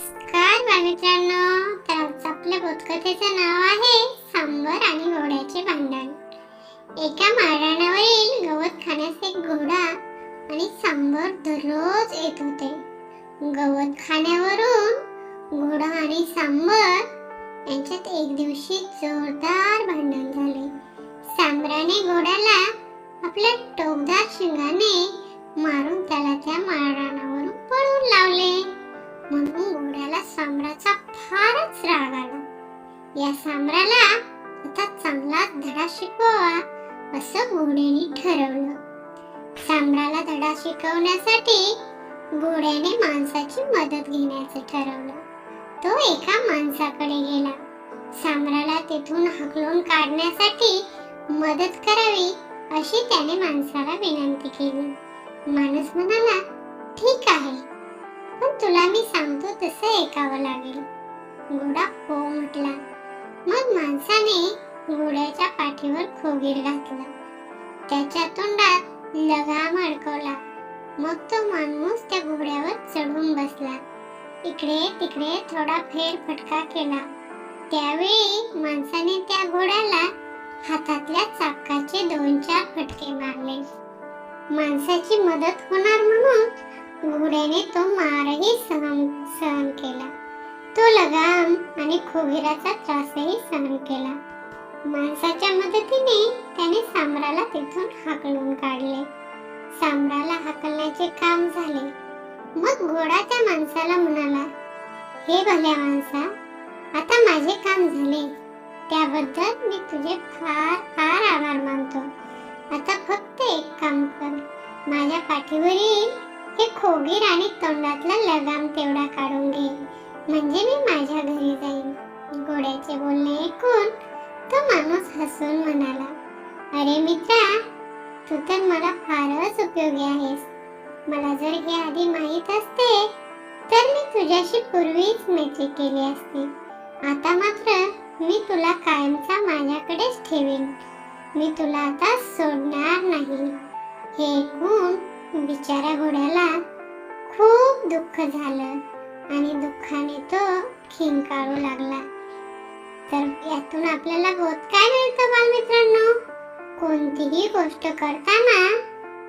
नमस्कार बालमित्रांनो. तर आज आपल्या बोधकथेचं नाव आहे सांबर आणि घोड्याचे भांडण. एका मारणावरील गवत खाण्यास एक घोडा आणि सांबर दररोज येत होते. गवत खाण्यावरून घोडा आणि सांबर यांच्यात एक दिवशी जोरदार भांडण सांबराचा फारच राग आला. या सांबराला आता चांगला धडा शिकवावा असं घोड्याने ठरवलं. सांबराला धडा शिकवण्यासाठी घोड्याने माणसाची मदत घेण्याचं ठरवलं. तो एका माणसाकडे गेला. सांबराला तिथून हकलून काढण्यासाठी मदत करावी अशी त्याने माणसाला विनंती केली. माणूस म्हणाला ठीक आहे. पण तुला मी सांगतो तसं ऐकावं लागेल. घोडा हो म्हटला. मग माणसाने घोड्याच्या पाठीवर खोगीर घातला. त्याच्या तोंडात लगाम अडकवला मग तो माणूस त्या घोड्यावर चढून बसला. इकडे तिकडे थोडा फेरफटका केला. त्यावेळी माणसाने त्या घोड्याला हातातल्या चाकाचे दोन चार फटके मारले. माणसाची मदत होणार म्हणून घोड्याने तो मारही सहन सहन केला. तो लगाम आणि खोगिराचा त्रासही सहन केला. माणसाच्या मदतीने त्याने सांबराला तिथून हाकलून काढले. सांबराला हाकलण्याचे काम झाले. मग घोडा त्या माणसाला म्हणाला हे भल्या माणसा आता माझे काम झाले. त्याबद्दल मी तुझे फार फार आभार मानतो. आता फक्त एक काम कर. माझ्या पाठीवरील ते खोगीर आणि तोंडातला लगाम तेवढा काढून घेईल. म्हणजे मी माझ्या घरी जाईन. घोड्याचे बोलणे ऐकून तो माणूस हसून म्हणाला अरे मित्रा तू तर मला फारच उपयोगी आहेस. मला जर हे आधी माहीत असते तर मी तुझ्याशी पूर्वीच मैत्री केली असती. आता मात्र मी तुला कायमचा माझ्याकडेच ठेवीन. मी तुला आता सोडणार नाही. हे बिचारा बिचाऱ्या घोड्याला खूप दुःख झालं. आणि दुःखाने तो खिंकाळू लागला. तर यातून आपल्याला बोध काय मिळतं बालमित्रांनो? कोणतीही गोष्ट करताना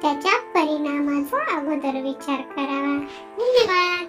त्याच्या परिणामाचा अगोदर विचार करावा. धन्यवाद.